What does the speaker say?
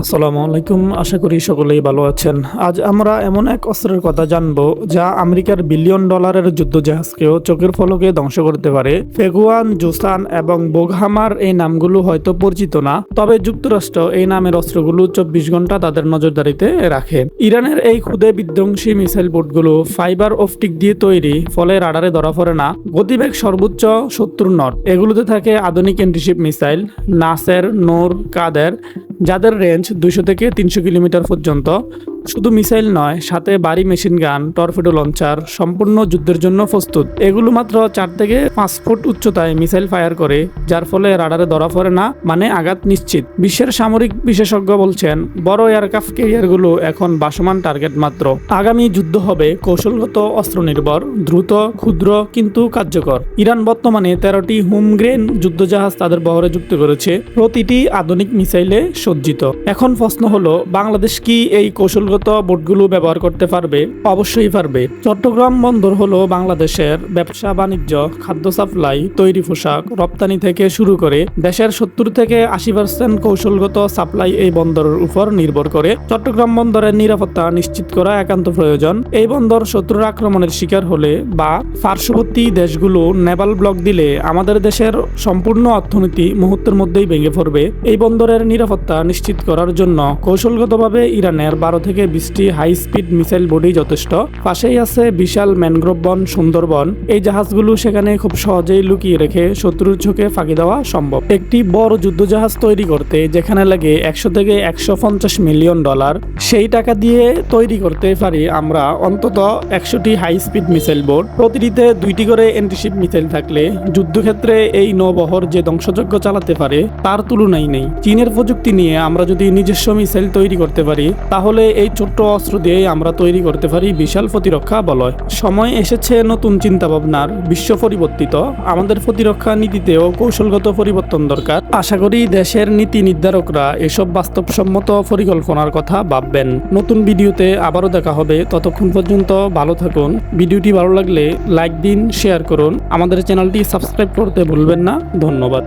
আসসালামু আলাইকুম, আশা করি সকলেই ভালো আছেন। আজ আমরা এমন এক অস্ত্রের কথা জানব, যা আমেরিকার বিলিয়ন ডলারের যুদ্ধ জাহাজকেও চোখের ফলকে ধ্বংস করতে পারে। ফেগুয়ান, জুসান এবং বোগহামার এই নামগুলো হয়তো পরিচিত না, তবে যুক্তরাষ্ট্র এই নামের অস্ত্রগুলো চব্বিশ ঘণ্টা তাদের নজরদারিতে রাখে। ইরানের এই খুদে বিধ্বংসী মিসাইল বোটগুলো ফাইবার অপটিক দিয়ে তৈরি, ফলে রাডারে ধরা পড়ে না। গতিবেগ সর্বোচ্চ সত্তর নট। এগুলোতে থাকে আধুনিক অ্যান্টিশিপ মিসাইল, নাসের, নোর, কাদের যাদের রেঞ্জ দুইশো থেকে তিনশো কিলোমিটার পর্যন্ত। শুধু মিসাইল নয়, সাথে বাড়ি মেশিন গান, টর্পেডো লঞ্চার, সম্পূর্ণ যুদ্ধের জন্য প্রস্তুত। এগুলো মাত্র চার থেকে পাঁচ ফুট উচ্চতায় মিসাইল ফায়ার করে, যার ফলে রাডারে ধরা পড়ে না মানে আঘাত নিশ্চিত। বিশ্বের সামরিক বিশেষজ্ঞ বলছেন, বড় এয়ারক্রাফট ক্যারিয়ারগুলো এখন বাসমান টার্গেট মাত্র। আগামী যুদ্ধ হবে কৌশলগত অস্ত্র নির্ভর দ্রুত, ক্ষুদ্র, কিন্তু কার্যকর। ইরান বর্তমানে তেরোটি হোমগ্রেন যুদ্ধজাহাজ তাদের বহরে যুক্ত করেছে। প্রতিটি আধুনিক মিসাইলে সজ্জিত। এখন প্রশ্ন হলো, বাংলাদেশ কি এই কৌশলগত বোটগুলো ব্যবহার করতে পারবে, অবশ্যই পারবে। চট্টগ্রাম বন্দর হলো বাংলাদেশের ব্যবসা, বাণিজ্য, খাদ্য সাপ্লাই, তৈরি পোশাক, রপ্তানি থেকে শুরু করে দেশের সত্তর থেকে আশি পার্সেন্ট কৌশলগত সাপ্লাই এই বন্দরের উপর নির্ভর করে। চট্টগ্রাম বন্দরের নিরাপত্তা নিশ্চিত করা একান্ত প্রয়োজন। এই বন্দর শত্রুর আক্রমণের শিকার হলে বা পার্শ্ববর্তী দেশগুলো নেভাল ব্লক দিলে আমাদের দেশের সম্পূর্ণ অর্থনীতি মুহূর্তের মধ্যেই ভেঙে পড়বে। এই বন্দরের নিরাপত্তা নিশ্চিত করার জন্য কৌশলগতভাবে ইরানের বারো থেকে বিশটি হাই স্পিড মিসাইল বডি যথেষ্ট। পাশেই আছে বিশাল ম্যানগ্রোভ বন সুন্দরবন এই জাহাজগুলো সেখানে খুব সহজেই লুকিয়ে রেখে শত্রুর চোখে ফাঁকি দেওয়া সম্ভব। একটি বড় যুদ্ধজাহাজ তৈরি করতে, যেখানে লাগে একশো থেকে একশো পঞ্চাশ মিলিয়ন ডলার, সেই টাকা দিয়ে তৈরি করতে পারি আমরা অন্তত একশোটি হাই স্পিড মিসাইল বোর্ড প্রতিটিতে দুইটি করে এন্টিশিপ মিসাইল থাকলে যুদ্ধক্ষেত্রে এই নৌবহর যে ধ্বংসযজ্ঞ চালাতে পারে, তার তুলনাই নেই। চীনের প্রযুক্তি নিয়ে আমরা যদি নিজস্ব মিসাইল তৈরি করতে পারি, তাহলে এই ছোট্ট অস্ত্র দিয়ে আমরা তৈরি করতে পারি বিশাল প্রতিরক্ষা বলয়। সময় এসেছে নতুন চিন্তা ভাবনার বিশ্ব পরিবর্তিত। আমাদের প্রতিরক্ষা নীতিতেও কৌশলগত পরিবর্তন দরকার। আশা করি দেশের নীতি নির্ধারকরা এসব বাস্তবসম্মত পরিকল্পনার কথা ভাববেন। নতুন ভিডিওতে আবারও দেখা হবে। ততক্ষণ পর্যন্ত ভালো থাকুন। ভিডিওটি ভালো লাগলে লাইক দিন, শেয়ার করুন। আমাদের চ্যানেলটি সাবস্ক্রাইব করতে ভুলবেন না। ধন্যবাদ।